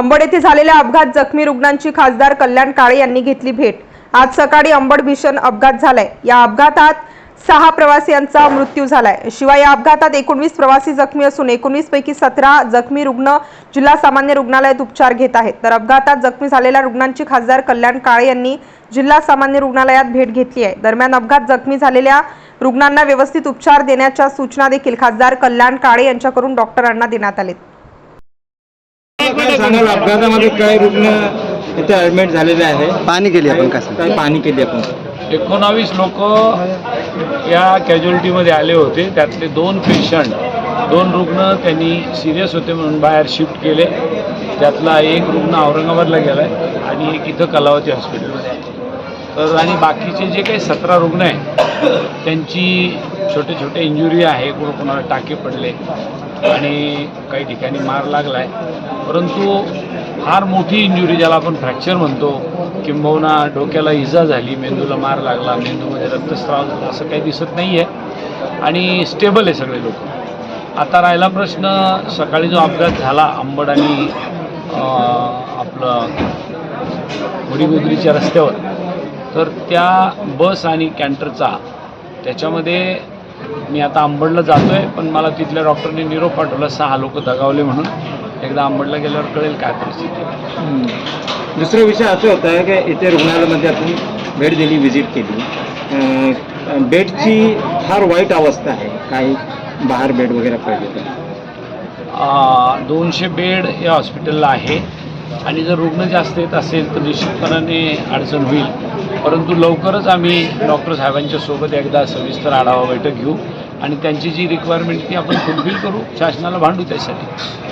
अंबड येथे झालेल्या अपघात जखमी रुग्णांची खासदार कल्याण काळे यांनी घेतली भेट. आज सकाळी अंबड भीषण अपघात झालाय. या अपघातात सहा प्रवासियांचा मृत्यू झालाय. शिवाय या अपघातात एकोणवीस प्रवासी जखमी असून एकोणवीस पैकी सतरा जखमी रुग्ण जिल्हा सामान्य रुग्णालयात उपचार घेत आहेत. तर अपघातात जखमी झालेल्या रुग्णांची खासदार कल्याण काळे यांनी जिल्हा सामान्य रुग्णालयात भेट घेतली आहे. दरम्यान अपघात जखमी झालेल्या रुग्णांना व्यवस्थित उपचार देण्याच्या सूचना देखील खासदार कल्याण काळे यांच्याकडून डॉक्टरांना देण्यात आलेत. काय सांगाल? अपघातामध्ये काय रुग्ण इथे ऍडमिट झालेले आहे? पाणी गेली आपण कसं काय पाणी केली आपण? एकोणावीस लोक या कॅज्युअलिटीमध्ये आले होते. त्यातले दोन पेशंट दोन रुग्ण त्यांनी सिरियस होते म्हणून बाहेर शिफ्ट केले. त्यातला एक रुग्ण औरंगाबादला गेला आहे आणि एक इथं कलावती हॉस्पिटलमध्ये आहे. तर आणि बाकीचे जे काही सतरा रुग्ण आहे त्यांची छोटे छोटे इंजुरी आहे कुणा कुणाला टाके पडले आणि काही ठिकाणी मार लागला आहे परंतु फार मोठी इंजुरी ज्याला आपण फ्रॅक्चर म्हणतो किंबहुना डोक्याला इजा झाली मेंदूला मार लागला मेंदूमध्ये रक्तस्राव झाला असं काही दिसत नाही आहे आणि स्टेबल आहे सगळे लोक. आता राहिला प्रश्न सकाळी जो अपघात झाला आंबड आणि आपलं मुडीगुजरीच्या रस्त्यावर तर त्या बस आणि कॅन्टरचा त्याच्यामध्ये मी आता अंबडला जातो आहे पण मला तिथल्या डॉक्टरने निरोप पाठवला सहा लोक दगावले म्हणून. एकदा अंबडला गेल्यावर कळेल काय परिस्थिती. दुसरा विषय असं होता की इथे रुग्णालयामध्ये आपण भेट दिली व्हिजिट केली. बेडची फार वाईट अवस्था आहे. काही बाहेर बेड वगैरे पाहिजे दोनशे बेड या हॉस्पिटलला आहे. आणि जर रुग्ण जास्त येत असेल तर निश्चितपणाने अडचण होईल. परंतु लवकरच आम्ही डॉक्टर साहेबांच्या सोबत एकदा सविस्तर आढावा बैठक घेऊ आणि त्यांची जी रिक्वायरमेंट ती आपण फुलफिल करू शासनाला भांडू त्यासाठी.